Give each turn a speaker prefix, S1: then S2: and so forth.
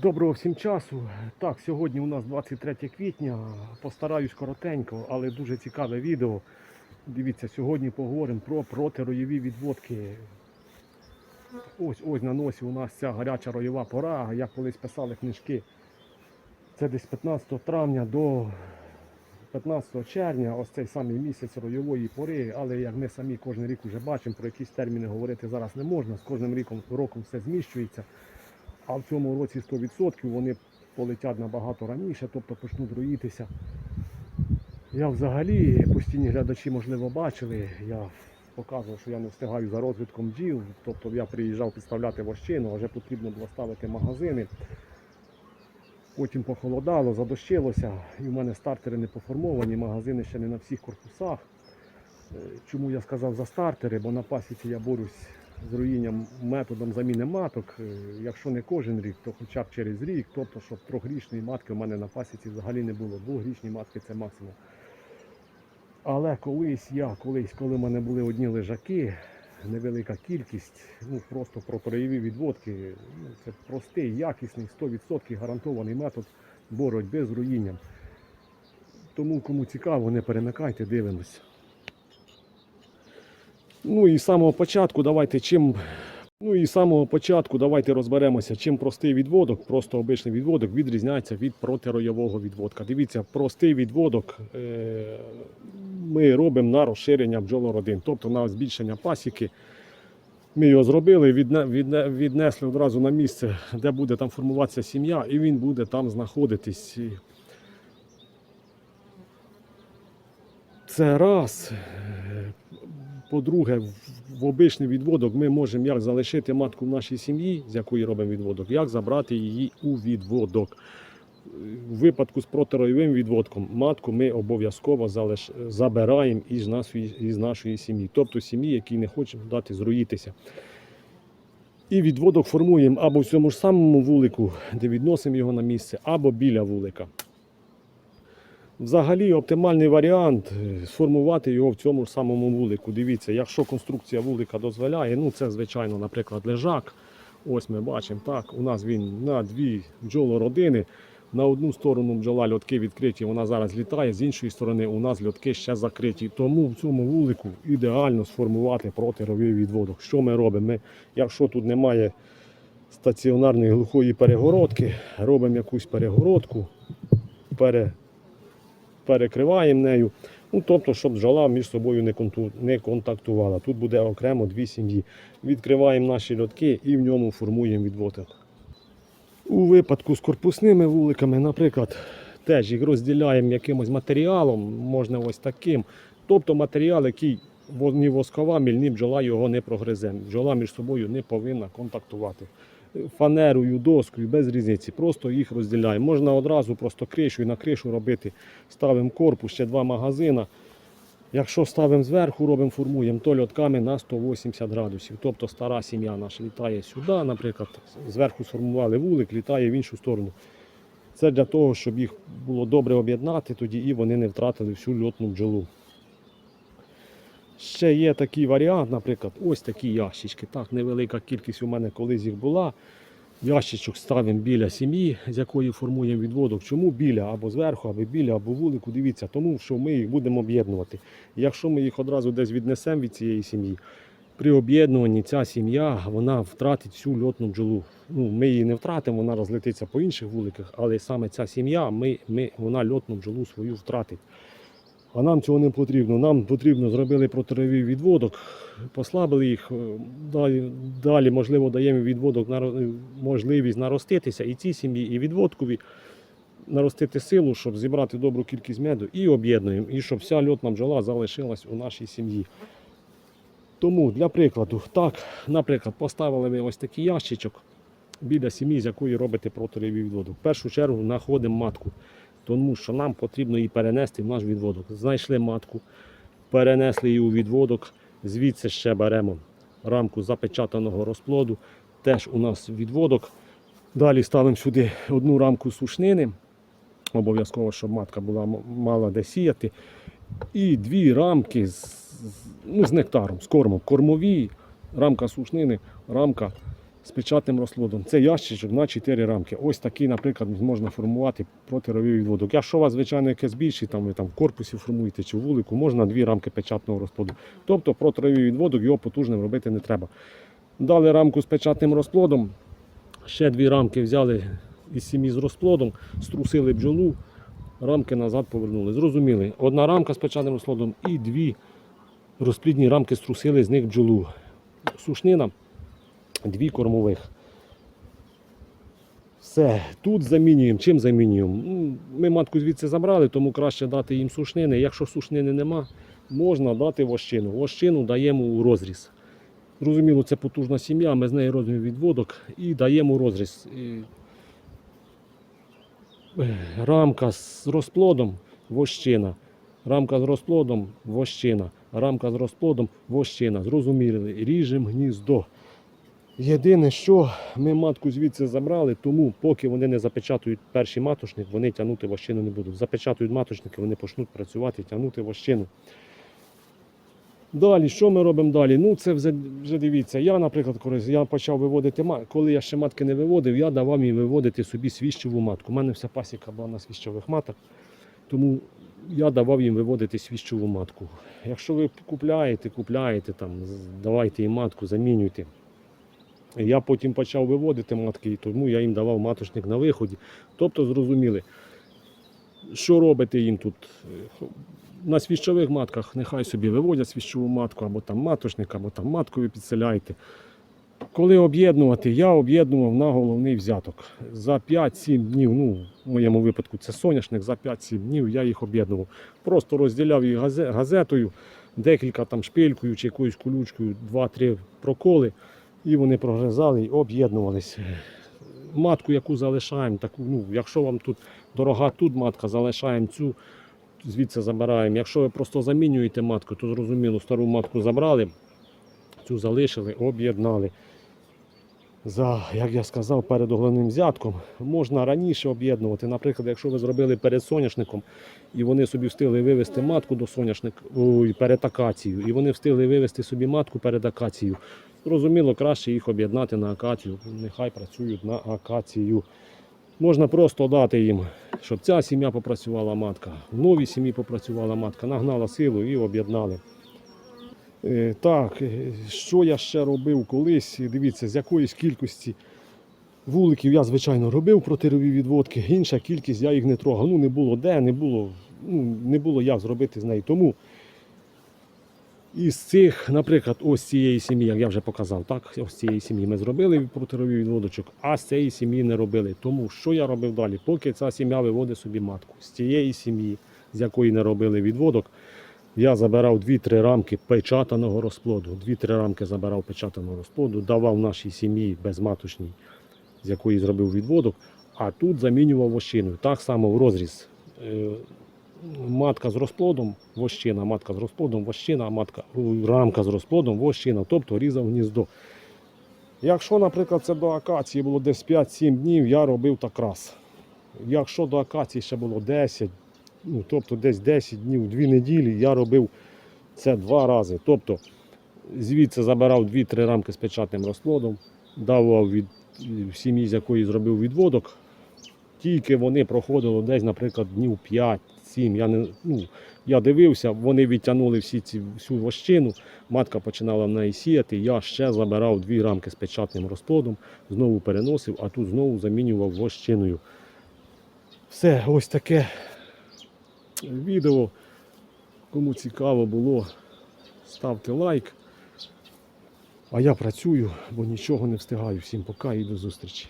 S1: Доброго всім часу. Так, сьогодні у нас 23 квітня. Постараюсь коротенько, але дуже цікаве відео. Дивіться, сьогодні поговоримо про протироєві відводки. Ось ось на носі у нас ця гаряча роєва пора. Як колись писали книжки. Це десь 15 травня до 15 червня, ось цей самий місяць роєвої пори, але як ми самі кожен рік вже бачимо, про якісь терміни говорити зараз не можна. З кожним ріком роком все зміщується. А в цьому році 100% вони полетять набагато раніше, тобто почнуть роїтися. Я взагалі, постійні глядачі, можливо, бачили, я показував, що я не встигаю за розвитком бджіл, тобто я приїжджав підставляти вощину, а вже потрібно було ставити магазини. Потім похолодало, задощилося, і в мене стартери не поформовані, магазини ще не на всіх корпусах. Е, Чому я сказав за стартери? Бо на пасіці я борюсь з руїнням методом заміни маток. Е, Якщо не кожен рік, то хоча б через рік, тобто, щоб трьохрічної матки в мене на пасіці взагалі не було. Двохрічні матки це максимум. Але колись я, колись, коли в мене були одні лежаки, невелика кількість, ну просто протроєві відводки, ну, це простий, якісний, 100% гарантований метод боротьби з руїнням. Тому кому цікаво, не перемикайте, дивимось. Ну і з самого початку давайте чим. Ну і з самого початку давайте розберемося, чим простий відводок, просто обичний відводок відрізняється від протироєвого відводка. Дивіться, простий відводок е- ми робимо на розширення бджолородин, тобто на збільшення пасіки. Ми його зробили, відне, відне, віднесли одразу на місце, де буде там формуватися сім'я, і він буде там знаходитись. Це раз. По-друге, в- в обичний відводок ми можемо як залишити матку в нашій сім'ї, з якої робимо відводок, як забрати її у відводок. У випадку з протироєвим відводком матку ми обов'язково залиш... забираємо із нашої, із нашої сім'ї, тобто сім'ї, якій не хочемо дати зруїтися. І відводок формуємо або в цьому ж самому вулику, де відносимо його на місце, або біля вулика. Взагалі оптимальний варіант е, сформувати його в цьому ж самому вулику. Дивіться, якщо конструкція вулика дозволяє, ну це звичайно, наприклад, лежак. Ось ми бачимо, так, у нас він на дві бджолородини. На одну сторону бджола льотки відкриті, вона зараз літає, з іншої сторони у нас льотки ще закриті. Тому в цьому вулику ідеально сформувати протировий відводок. Що ми робимо? Ми, якщо тут немає стаціонарної глухої перегородки, робимо якусь перегородку, пере, перекриваємо нею. Ну, тобто, щоб бджола між собою не, контактувала. Тут буде окремо дві сім'ї. Відкриваємо наші льотки і в ньому формуємо відводок. У випадку з корпусними вуликами, наприклад, теж їх розділяємо якимось матеріалом, можна ось таким. Тобто матеріал, який ні воскова, мільні бджола його не прогризе. Бджола між собою не повинна контактувати. Фанерою, доскою, без різниці, просто їх розділяємо. Можна одразу просто кришу і на кришу робити. Ставимо корпус, ще два магазина. Якщо ставимо зверху, робимо, формуємо то льотками на 180 градусів. Тобто стара сім'я наша літає сюди, наприклад, зверху сформували вулик, літає в іншу сторону. Це для того, щоб їх було добре об'єднати тоді і вони не втратили всю льотну бджолу. Ще є такий варіант, наприклад, ось такі ящички. Так, невелика кількість у мене колись їх була. Ящичок ставимо біля сім'ї, з якої формуємо відводок. Чому біля або зверху, або біля, або вулику. Дивіться, тому що ми їх будемо об'єднувати. Якщо ми їх одразу десь віднесемо від цієї сім'ї, при об'єднуванні ця сім'я вона втратить всю льотну бджолу. Ну, ми її не втратимо, вона розлетиться по інших вуликах, але саме ця сім'я, ми, ми, вона льотну бджолу свою втратить. А нам цього не потрібно. Нам потрібно зробили протировий відводок, послабили їх. е, Далі, далі можливо, даємо відводок наро- можливість нароститися і цій сім'ї, і відводкові наростити силу, щоб зібрати добру кількість меду і об'єднуємо, і щоб вся льотна бджола залишилась у нашій сім'ї. Тому для прикладу, так, наприклад, поставили ви ось такий ящичок біля сім'ї, з якої робите протировий відводок. В першу чергу знаходимо матку тому що нам потрібно її перенести в наш відводок. Знайшли матку, перенесли її у відводок, звідси ще беремо рамку запечатаного розплоду, теж у нас відводок. Далі ставимо сюди одну рамку сушнини, обов'язково, щоб матка була мала де сіяти. І дві рамки з, ну, з нектаром, з кормом. Кормові, рамка сушнини, рамка з печатним розплодом. Це ящичок на 4 рамки. Ось такий, наприклад, можна формувати протировий відводок. Якщо у вас, звичайно, якесь більше, там ви там в корпусі формуєте чи вулику, можна дві рамки печатного розплоду. Тобто протировий відводок його потужним робити не треба. Дали рамку з печатним розплодом. Ще дві рамки взяли із сім'ї з розплодом, струсили бджолу, рамки назад повернули. Зрозуміли, одна рамка з печатним розплодом і дві розплідні рамки струсили з них бджолу. Сушнина, дві кормових. Все, тут замінюємо. Чим замінюємо? Ну, Ми матку звідси забрали, тому краще дати їм сушнини. Якщо сушнини нема, можна дати вощину. Вощину даємо у розріз. Зрозуміло, це потужна сім'я, ми з нею робимо відводок і даємо розріз. Е, Рамка з розплодом вощина. Рамка з розплодом вощина. Рамка з розплодом вощина. Зрозуміли, ріжемо гніздо. Єдине, що ми матку звідси забрали, тому поки вони не запечатують перший маточник, вони тягнути вощину не будуть. Запечатують маточники, вони почнуть працювати, тягнути вощину. Далі, що ми робимо далі? Ну, це вже, вже дивіться. Я, наприклад, я почав виводити ма- коли я ще матки не виводив, я давав їм виводити собі свіщову матку. У мене вся пасіка була на свіщових маток, тому я давав їм виводити свіщову матку. Якщо ви купляєте, купляєте, там, давайте їм матку, замінюйте. Я потім почав виводити матки, тому я їм давав маточник на виході. Тобто, зрозуміли, що робите їм тут? На свіщових матках нехай собі виводять свіщову матку, або там маточник, або там матку ви підселяєте. Коли об'єднувати, я об'єднував на головний взяток. За 5-7 днів, ну, в моєму випадку це соняшник, за 5-7 днів я їх об'єднував. Просто розділяв їх газетою, декілька там шпилькою чи якоюсь колючкою, 2-3 проколи, і вони прогризали і об'єднувалися. Матку, яку залишаємо, таку, ну, якщо вам тут дорога тут матка, залишаємо цю, звідси забираємо. Якщо ви просто замінюєте матку, то зрозуміло, стару матку забрали, цю залишили, об'єднали. За, як я сказав, перед головним взятком можна раніше об'єднувати. Наприклад, якщо ви зробили перед соняшником і вони собі встигли вивести матку до соняшника перед акацією, і вони встигли вивести собі матку перед акацією. Зрозуміло, краще їх об'єднати на акацію. Нехай працюють на акацію. Можна просто дати їм, щоб ця сім'я попрацювала матка, в новій сім'ї попрацювала матка, нагнала силу і об'єднали. Е, Так, е, що я ще робив колись? Дивіться, з якоїсь кількості вуликів я, звичайно, робив протирові відводки, інша кількість я їх не трогав. Ну, не було де, не було, ну, не було як зробити з нею. Тому із цих, наприклад, ось цієї сім'ї, як я вже показав, так, ось цієї сім'ї ми зробили протировий відводочок, а з цієї сім'ї не робили. Тому що я робив далі? Поки ця сім'я виводить собі матку, з цієї сім'ї, з якої не робили відводок, я забирав 2-3 рамки печатаного розплоду. 2-3 рамки забирав печатаного розплоду, давав нашій сім'ї безматочній, з якої зробив відводок, а тут замінював вощиною. Так само в розріз. Е, Матка з розплодом, вощина, матка з розплодом, вощина, матка, рамка з розплодом, вощина, тобто різав гніздо. Якщо, наприклад, це до акації було десь 5-7 днів, я робив так раз. Якщо до акації ще було 10, ну, тобто десь 10 днів, 2 неділі, я робив це два рази. Тобто звідси забирав 2-3 рамки з печатним розплодом, давав від сім'ї, з якої зробив відводок. Тільки вони проходили десь, наприклад, днів 5-7. Я, не, ну, я дивився, вони відтягнули всі ці, всю вощину, матка починала в неї сіяти. Я ще забирав дві рамки з печатним розплодом, знову переносив, а тут знову замінював вощиною. Все, ось таке відео. Кому цікаво було, ставте лайк. А я працюю, бо нічого не встигаю. Всім пока і до зустрічі.